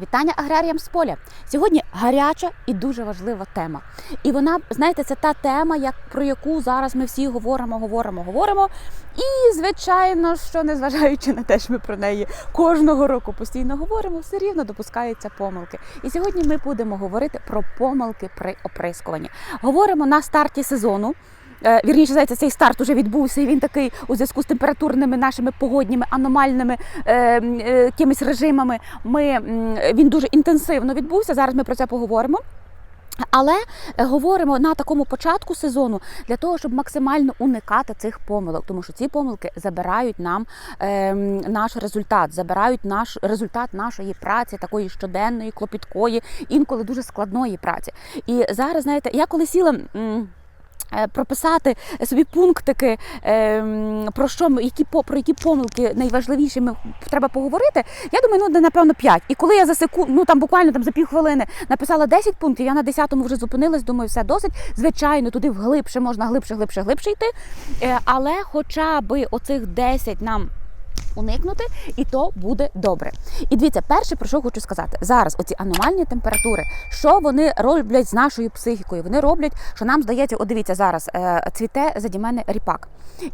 Вітання аграріям з поля. Сьогодні гаряча і дуже важлива тема. І вона, знаєте, це та тема, як, про яку зараз ми всі говоримо, говоримо, говоримо. І, звичайно, що незважаючи на те, що ми про неї кожного року постійно говоримо, все рівно допускаються помилки. І сьогодні ми будемо говорити про помилки при оприскуванні. Говоримо на старті сезону. Е, Вірніше, здається, цей старт уже відбувся, і він такий у зв'язку з температурними нашими погодніми аномальними е, е, якимись режимами. Ми, він дуже інтенсивно відбувся. Зараз ми про це поговоримо. Але говоримо на такому початку сезону для того, щоб максимально уникати цих помилок, тому що ці помилки забирають нам е, наш результат, забирають наш результат нашої праці, такої щоденної, клопіткої, інколи дуже складної праці. І зараз, знаєте, я коли сіла. Прописати собі пунктики, е, про що ми- які про які помилки найважливіші ми треба поговорити. Я думаю, ну напевно 5. І коли я за секунду, ну там буквально там за півхвилини написала 10 пунктів, я на 10-му вже зупинилась. Думаю, все досить. Звичайно, туди вглибше можна глибше, глибше, глибше йти. Е, але хоча би оцих 10 нам. Уникнути, і то буде добре. І дивіться, перше про що хочу сказати зараз. Оці аномальні температури, що вони роблять з нашою психікою? Вони роблять, що нам здається, о, дивіться зараз е, цвіте заді мене ріпак.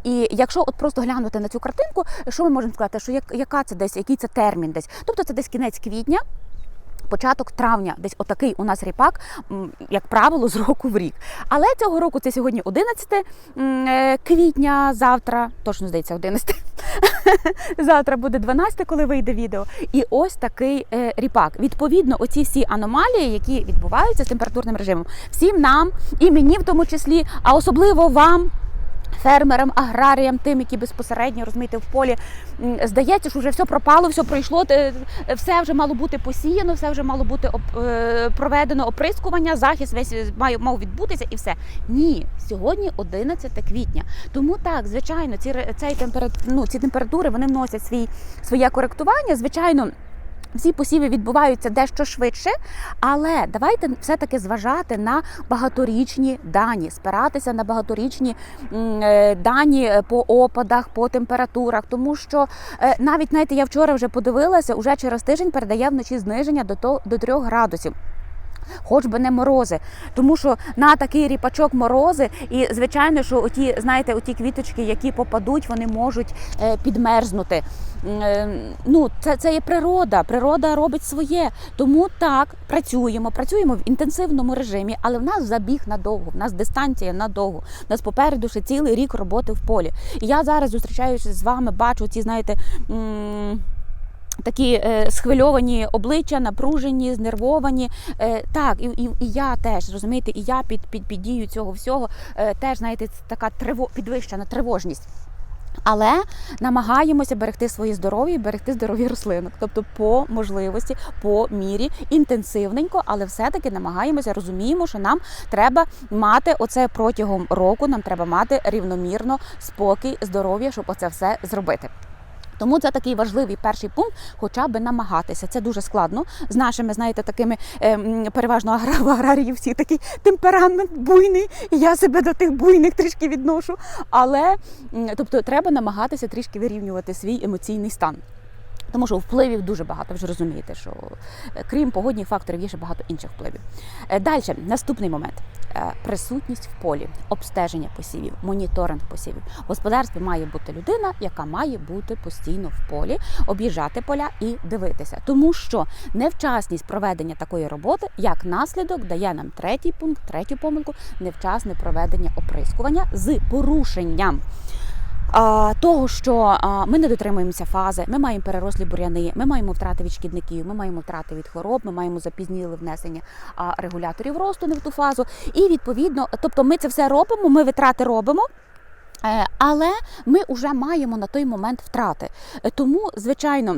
І якщо от просто глянути на цю картинку, що ми можемо сказати, що як, яка це десь, який це термін десь? Тобто це десь кінець квітня. Початок травня, десь отакий у нас ріпак, як правило, з року в рік. Але цього року це сьогодні 11 е, квітня, завтра, точно здається, 11. Завтра буде 12, коли вийде відео. І ось такий е, ріпак. Відповідно, оці всі аномалії, які відбуваються з температурним режимом, всім нам, і мені в тому числі, а особливо вам. Фермерам, аграріям, тим, які безпосередньо розумієте, в полі здається, що вже все пропало, все пройшло, все вже мало бути посіяно, все вже мало бути е, проведено оприскування, захист весь має мав відбутися і все. Ні, сьогодні 11 квітня. Тому так, звичайно, ці цей температ... ну, ці температури вони вносять свій своє коректування. Звичайно. Всі посіви відбуваються дещо швидше, але давайте все-таки зважати на багаторічні дані, спиратися на багаторічні е, дані по опадах, по температурах, тому що е, навіть знаєте, я вчора вже подивилася, уже через тиждень передає вночі зниження до 3 градусів. Хоч би не морози, тому що на такий ріпачок морози, і звичайно, що оті, знаєте, оті квіточки, які попадуть, вони можуть е, підмерзнути. Е, Ну, це, це є природа. Природа робить своє. Тому так працюємо, працюємо в інтенсивному режимі, але в нас забіг надовго, в нас дистанція надовго. В нас попереду ще цілий рік роботи в полі. І я зараз зустрічаючись з вами, бачу ці, знаєте. м, Такі е, схвильовані обличчя, напружені, знервовані. Е, так, і, і, і я теж розумієте, і я під, під, під дією цього всього е, теж знаєте, така триво, підвищена тривожність. Але намагаємося берегти своє здоров'я і берегти здоров'я рослинок. Тобто, по можливості, по мірі, інтенсивненько, але все-таки намагаємося, розуміємо, що нам треба мати оце протягом року, нам треба мати рівномірно спокій, здоров'я, щоб оце все зробити. Тому це такий важливий перший пункт, хоча би намагатися. Це дуже складно з нашими, знаєте, такими е, переважно агра- аграріїв всі такий темперамент буйний. І я себе до тих буйних трішки відношу. Але тобто треба намагатися трішки вирівнювати свій емоційний стан. Тому що впливів дуже багато, ви ж розумієте, що е, крім погодних факторів є ще багато інших впливів. Далі, наступний момент. Е, Присутність в полі, обстеження посівів, моніторинг посівів. В господарстві має бути людина, яка має бути постійно в полі, об'їжджати поля і дивитися. Тому що невчасність проведення такої роботи, як наслідок, дає нам третій пункт, третю помилку невчасне проведення оприскування з порушенням. Того, що ми не дотримуємося фази, ми маємо перерослі буряни, ми маємо втрати від шкідників, ми маємо втрати від хвороб, ми маємо запізніле внесення регуляторів росту не в ту фазу. І відповідно, тобто ми це все робимо, ми витрати робимо. е, Але ми вже маємо на той момент втрати. Тому, звичайно.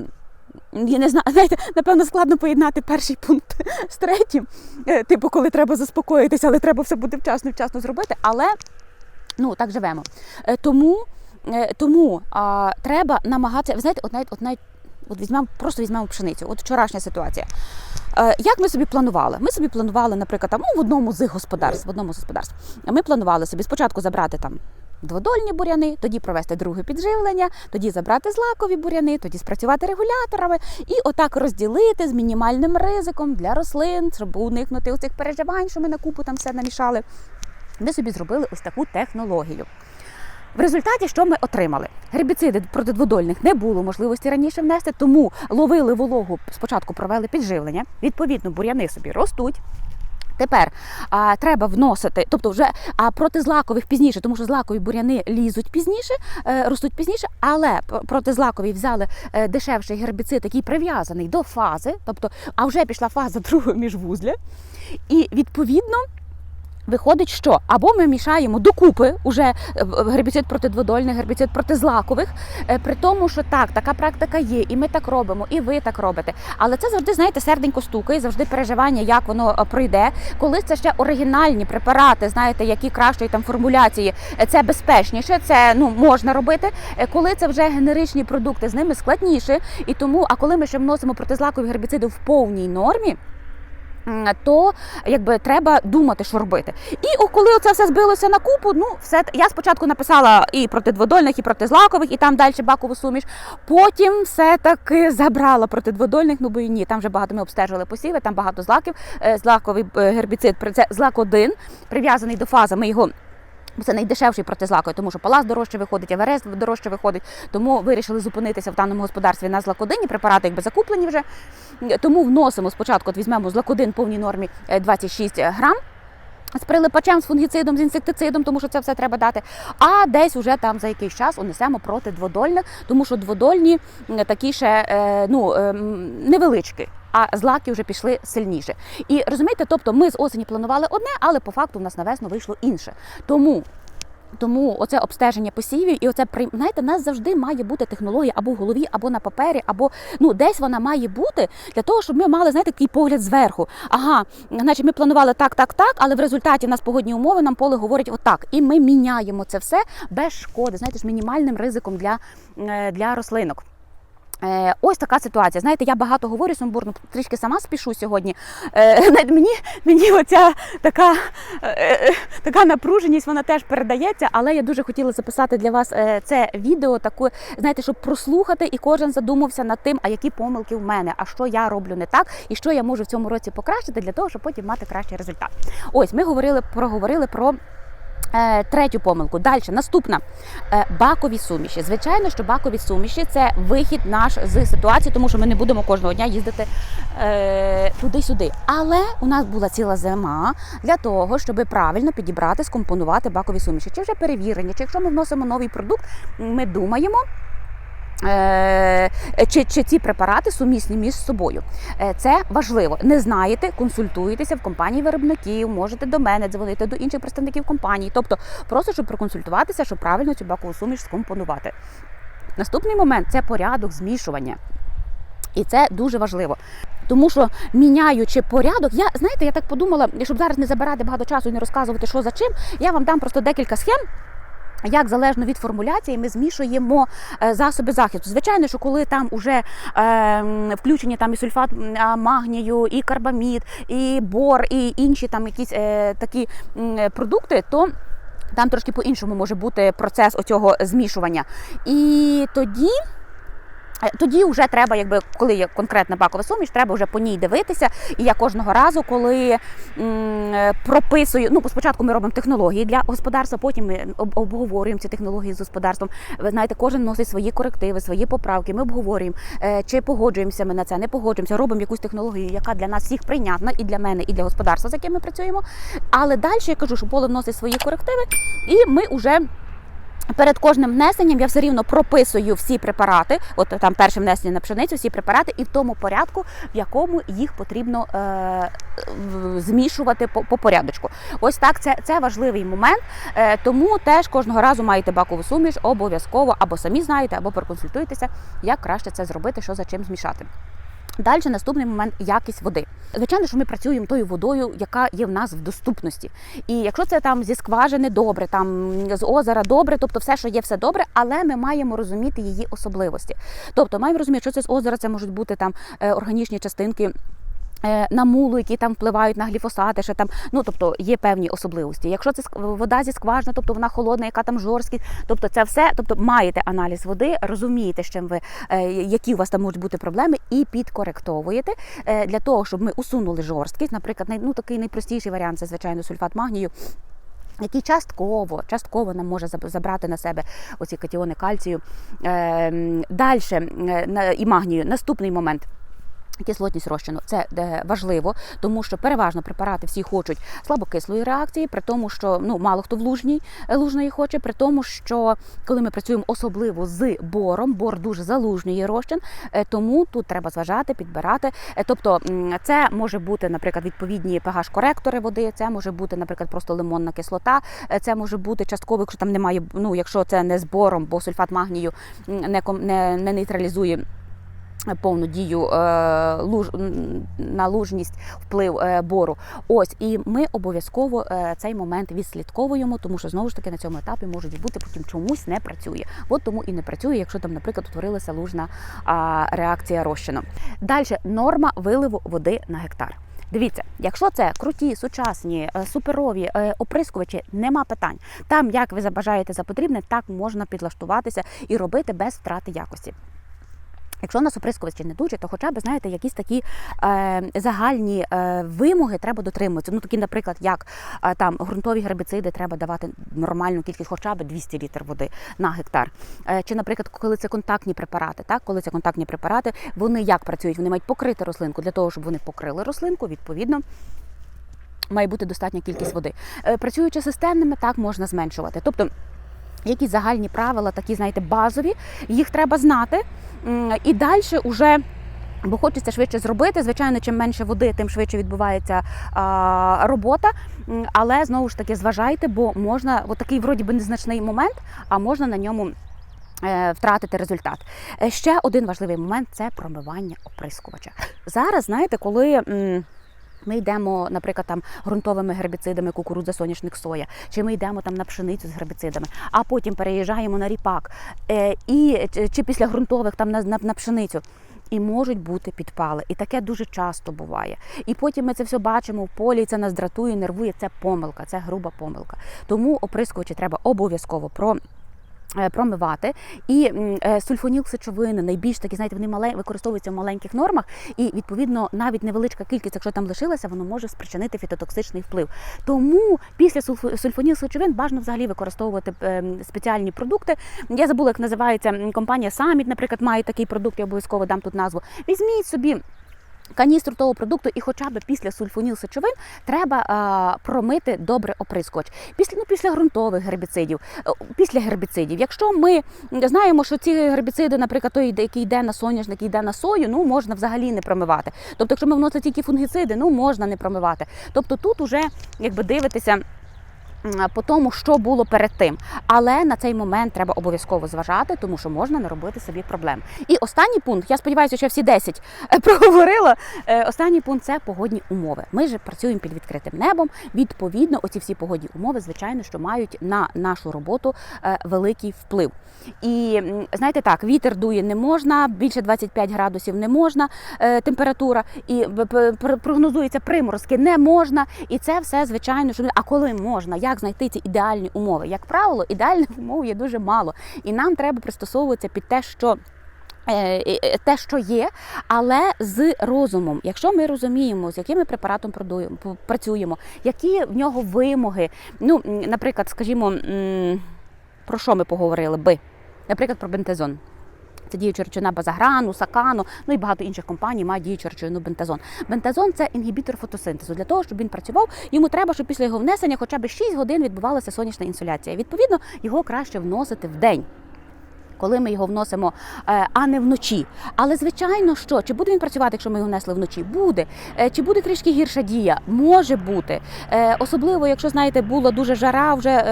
Я не знаю, знаєте, напевно, складно поєднати перший пункт з третім. Е, Типу, коли треба заспокоїтися, але треба все буде вчасно, вчасно зробити. Але ну так живемо. Е, Тому, тому а, треба намагатися. Ви знаєте, от навіть от навіть от візьмемо, просто візьмемо пшеницю. От вчорашня ситуація. Е, Як ми собі планували? Ми собі планували, наприклад, там, ну, в одному з господарств, в одному з господарств. Ми планували собі спочатку забрати там дводольні буряни, тоді провести друге підживлення, тоді забрати злакові буряни, тоді спрацювати регуляторами і отак розділити з мінімальним ризиком для рослин, щоб уникнути оцих переживань, що ми на купу там все намішали. Ми собі зробили ось таку технологію. В результаті що ми отримали? Гербіциди протидводольних не було можливості раніше внести, тому ловили вологу, спочатку провели підживлення. Відповідно, бур'яни собі ростуть. Тепер а, треба вносити, тобто вже а проти злакових пізніше, тому що злакові буряни лізуть пізніше, е, ростуть пізніше, але проти злакові взяли е, дешевший гербіцид, який прив'язаний до фази, тобто, а вже пішла фаза другого міжвузля. І відповідно Виходить, що або ми мішаємо докупи уже е, гербіцид протидводольний, гербіцид протизлакових, е, при тому, що так, така практика є, і ми так робимо, і ви так робите. Але це завжди, знаєте, серденько стукає, завжди переживання, як воно е, пройде. Коли це ще оригінальні препарати, знаєте, які кращої там формуляції, це безпечніше, це ну можна робити. Коли це вже генеричні продукти, з ними складніше. І тому, а коли ми ще вносимо протизлакові гербіциди в повній нормі. То якби треба думати, що робити. І коли це все збилося на купу, ну все я спочатку написала і протидводольних, і протизлакових, і там далі бакову суміш. Потім все таки забрала протидводольних, ну бо і ні, там вже багато ми обстежили посіви, там багато злаків. Е, Злаковий е, гербіцид злак 1 прив'язаний до фази. Ми його. Це найдешевший протизлаковий, тому що палас дорожче виходить, АВРС дорожче виходить. Тому вирішили зупинитися в даному господарстві на злакодині. Препарати якби закуплені вже. Тому вносимо спочатку, от візьмемо злакодин повній нормі е, 26 грам. З прилипачем, з фунгіцидом, з інсектицидом, тому що це все треба дати. А десь уже там за якийсь час унесемо проти дводольних, тому що дводольні такі ще е, ну, ем, невеличкі. А злаки вже пішли сильніше. І розумієте, тобто ми з осені планували одне, але по факту в нас на весну вийшло інше. Тому тому оце обстеження посівів і оце знаєте, нас завжди має бути технологія або в голові, або на папері, або ну десь вона має бути для того, щоб ми мали знаєте, такий погляд зверху. Ага, значить, ми планували так, так, так, але в результаті в нас погодні умови нам поле говорить отак. І ми міняємо це все без шкоди, знаєте, з мінімальним ризиком для, е, для рослинок. Е, Ось така ситуація. Знаєте, я багато говорю сумбурно, трішки сама спішу сьогодні. Е, навіть мені, мені оця така, е, така напруженість, вона теж передається, але я дуже хотіла записати для вас це відео, таку, знаєте, щоб прослухати, і кожен задумався над тим, а які помилки в мене, а що я роблю не так, і що я можу в цьому році покращити для того, щоб потім мати кращий результат. Ось ми говорили, проговорили про. Е, Третю помилку. Далі наступна Е, бакові суміші. Звичайно, що бакові суміші це вихід наш з ситуації, тому що ми не будемо кожного дня їздити е, туди-сюди. Але у нас була ціла зима для того, щоб правильно підібрати, скомпонувати бакові суміші. Чи вже перевірені, чи якщо ми вносимо новий продукт, ми думаємо. Е, Чи, чи ці препарати сумісні між собою? Е, Це важливо. Не знаєте, консультуєтеся в компанії виробників, можете до мене дзвонити до інших представників компанії. Тобто, просто щоб проконсультуватися, щоб правильно цю бакову суміш скомпонувати. Наступний момент це порядок змішування. І це дуже важливо. Тому що міняючи порядок, я знаєте, я так подумала, щоб зараз не забирати багато часу і не розказувати, що за чим, я вам дам просто декілька схем. Як залежно від формуляції ми змішуємо е, засоби захисту. Звичайно, що коли там вже е, включені там і сульфат магнію, і карбамід, і бор, і інші там якісь е, такі продукти, то там трошки по-іншому може бути процес оцього змішування. І тоді. Е, Тоді вже треба, якби коли є конкретна бакова суміш, треба вже по ній дивитися. І я кожного разу, коли м, е, прописую, ну спочатку ми робимо технології для господарства, потім ми обговорюємо ці технології з господарством. Ви знаєте, кожен носить свої корективи, свої поправки. Ми обговорюємо, е, чи погоджуємося ми на це, не погоджуємося, робимо якусь технологію, яка для нас всіх прийнятна і для мене, і для господарства, з яким ми працюємо. Але далі я кажу, що поле вносить свої корективи, і ми вже. Перед кожним внесенням я все рівно прописую всі препарати, от там перше внесення на пшеницю, всі препарати, і в тому порядку, в якому їх потрібно е, змішувати по, по порядочку. Ось так, це, це важливий момент. Е, тому теж кожного разу маєте бакову суміш, обов'язково або самі знаєте, або проконсультуйтеся, як краще це зробити, що за чим змішати. Далі наступний момент якість води. Звичайно, що ми працюємо тою водою, яка є в нас в доступності. І якщо це там зі скважини добре, там з озера добре, тобто все, що є, все добре, але ми маємо розуміти її особливості. Тобто маємо розуміти, що це з озера, це можуть бути там е, органічні частинки. Е, На мулу, які там впливають на гліфосати, що там, ну тобто є певні особливості. Якщо це вода зі скважини, тобто вона холодна, яка там жорсткість, тобто це все, тобто маєте аналіз води, розумієте, з чим ви е, які у вас там можуть бути проблеми, і підкоректовуєте е, для того, щоб ми усунули жорсткість. Наприклад, ну такий найпростіший варіант це звичайно сульфат магнію. Який частково, частково нам може забрати на себе оці катіони кальцію. Е, Далі і магнію. Наступний момент. Кислотність розчину це е, важливо, тому що переважно препарати всі хочуть слабокислої реакції, при тому, що ну мало хто в лужній е, лужної хоче, при тому, що коли ми працюємо особливо з бором, бор дуже залужнює розчин, е, тому тут треба зважати, підбирати. Тобто це може бути, наприклад, відповідні pH-коректори води, це може бути, наприклад, просто лимонна кислота, це може бути частково, якщо там немає, ну якщо це не з бором, бо сульфат магнію не, не, не нейтралізує повну дію е, на лужність вплив е, бору. Ось і ми обов'язково е, цей момент відслідковуємо, тому що знову ж таки на цьому етапі можуть бути потім чомусь не працює. От тому і не працює, якщо там, наприклад, утворилася лужна реакція розчину. Далі норма виливу води на гектар. Дивіться, якщо це круті, сучасні, суперові оприскувачі, нема питань. Там, як ви забажаєте за потрібне, так можна підлаштуватися і робити без втрати якості. Якщо у нас оприскувачі не дуже, то хоча б знаєте, якісь такі е, загальні е, вимоги треба дотримуватися. Ну такі, наприклад, як е, там ґрунтові гербіциди треба давати нормальну кількість, хоча б 200 літр води на гектар. Е, чи, наприклад, коли це контактні препарати, так коли це контактні препарати, вони як працюють? Вони мають покрити рослинку для того, щоб вони покрили рослинку, відповідно. Має бути достатня кількість води. Е, Працюючи системними, так можна зменшувати. Тобто якісь загальні правила, такі, знаєте, базові, їх треба знати. І далі вже. Бо хочеться швидше зробити. Звичайно, чим менше води, тим швидше відбувається а, робота. Але знову ж таки зважайте, бо можна от такий вроді би незначний момент, а можна на ньому е, втратити результат. Е, Ще один важливий момент це промивання оприскувача. Зараз, знаєте, коли. м, ми йдемо, наприклад, там ґрунтовими гербіцидами, кукурудза, соняшник, соя, чи ми йдемо там на пшеницю з гербіцидами, а потім переїжджаємо на ріпак, е, і чи- після ґрунтових там на, на, на пшеницю. І можуть бути підпали, і таке дуже часто буває. І потім ми це все бачимо в полі, і це нас дратує, нервує. Це помилка, це груба помилка. Тому оприскувачі треба обов'язково про. Е, Промивати і е, сульфоніл сечовини найбільш такі, знаєте, вони мале використовуються в маленьких нормах, і відповідно навіть невеличка кількість, якщо там лишилася, воно може спричинити фітотоксичний вплив. Тому після сульф- сульфоніл сечовин бажано взагалі використовувати е, спеціальні продукти. Я забула, як називається компанія Summit, наприклад, має такий продукт, я обов'язково дам тут назву. Візьміть собі. Каністру того продукту, і хоча б після сульфоніл сечовин треба а, промити добре оприскувач. Після ну, після ґрунтових гербіцидів, е, після гербіцидів. Якщо ми знаємо, що ці гербіциди, наприклад, той, який йде на соняшник, йде на сою, ну можна взагалі не промивати. Тобто, якщо ми вносимо тільки фунгіциди, ну можна не промивати. Тобто тут уже якби дивитися. По тому, що було перед тим, але на цей момент треба обов'язково зважати, тому що можна наробити собі проблем. І останній пункт, я сподіваюся, що я всі 10 е, проговорила. Е, Останній пункт це погодні умови. Ми ж працюємо під відкритим небом. Відповідно, оці всі погодні умови, звичайно, що мають на нашу роботу е, великий вплив. І знаєте, так, вітер дує не можна, більше 25 градусів не можна, температура, і прогнозується приморозки не можна. І це все, звичайно, що а коли можна, як знайти ці ідеальні умови? Як правило, ідеальних умов є дуже мало, і нам треба пристосовуватися під те, що. е, е, Те, що є, але з розумом, якщо ми розуміємо, з яким препаратом працюємо, які в нього вимоги. Ну, наприклад, скажімо, про що ми поговорили би? Наприклад, про бентезон. Це діюча речовина базаграну, сакану, ну і багато інших компаній мають діючу речовину бентазон. Бентазон це інгібітор фотосинтезу. Для того, щоб він працював, йому треба, щоб після його внесення хоча б 6 годин відбувалася сонячна інсоляція. Відповідно, його краще вносити в день. Коли ми його вносимо, е, а не вночі. Але звичайно, що чи буде він працювати, якщо ми його внесли вночі? Буде. Е, Чи буде трішки гірша дія? Може бути. Е, Особливо, якщо знаєте, була дуже жара, вже,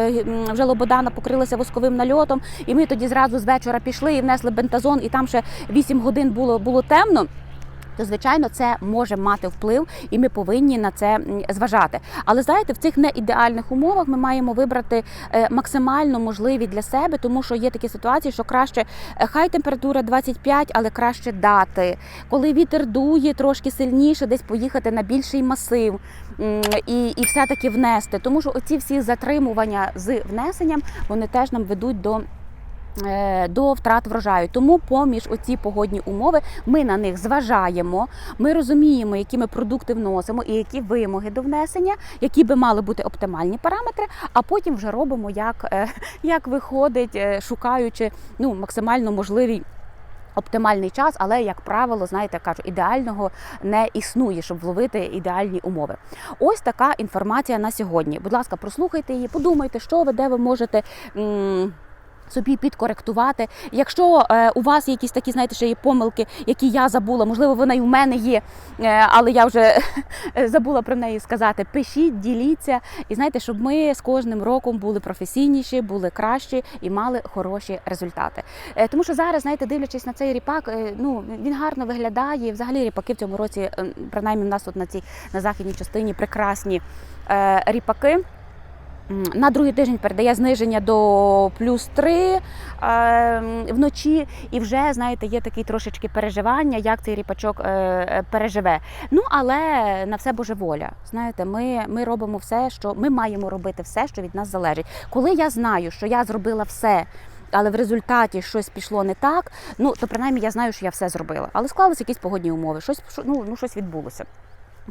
вже лободана покрилася восковим нальотом, і ми тоді зразу з вечора пішли і внесли бентазон, і там ще 8 годин було, було темно. То звичайно це може мати вплив, і ми повинні на це зважати. Але знаєте, в цих неідеальних умовах ми маємо вибрати е, максимально можливі для себе, тому що є такі ситуації, що краще е, хай температура 25, але краще дати. Коли вітер дує трошки сильніше, десь поїхати на більший масив і, і все-таки внести. Тому що оці всі затримування з внесенням вони теж нам ведуть до. Е, До втрат врожаю, тому поміж оці погодні умови ми на них зважаємо. Ми розуміємо, які ми продукти вносимо і які вимоги до внесення, які би мали бути оптимальні параметри. А потім вже робимо, як, е, як виходить, е, шукаючи ну максимально можливий оптимальний час, але як правило, знаєте, кажу, ідеального не існує, щоб вловити ідеальні умови. Ось така інформація на сьогодні. Будь ласка, прослухайте її, подумайте, що ви де ви можете. м, Собі підкоректувати. Якщо е, у вас є якісь такі, знаєте, ще є помилки, які я забула, можливо, вона і в мене є, е, але я вже забула про неї сказати. Пишіть, діліться, і знаєте, щоб ми з кожним роком були професійніші, були кращі і мали хороші результати. Е, тому що зараз, знаєте, дивлячись на цей ріпак, е, ну він гарно виглядає. Взагалі ріпаки в цьому році, е, принаймні, в нас тут на цій на західній частині прекрасні е, ріпаки. На другий тиждень передає зниження до плюс 3 е, вночі, і вже знаєте, є такий трошечки переживання, як цей ріпачок е, е, переживе. Ну але на все Боже воля. Знаєте, ми, ми робимо все, що ми маємо робити все, що від нас залежить. Коли я знаю, що я зробила все. Але в результаті щось пішло не так. Ну то принаймні я знаю, що я все зробила. Але склалися якісь погодні умови, щось ну, ну щось відбулося.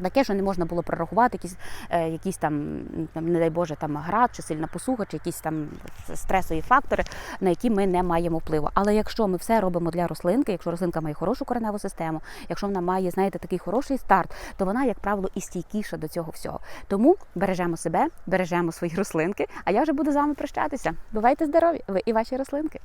Таке, що не можна було прорахувати, якісь, е, якісь там, там, не дай Боже, там град, чи сильна посуха, чи якісь там стресові фактори, на які ми не маємо впливу. Але якщо ми все робимо для рослинки, якщо рослинка має хорошу кореневу систему, якщо вона має, знаєте, такий хороший старт, то вона, як правило, і стійкіша до цього всього. Тому бережемо себе, бережемо свої рослинки. А я вже буду з вами прощатися. Бувайте здорові, ви і ваші рослинки.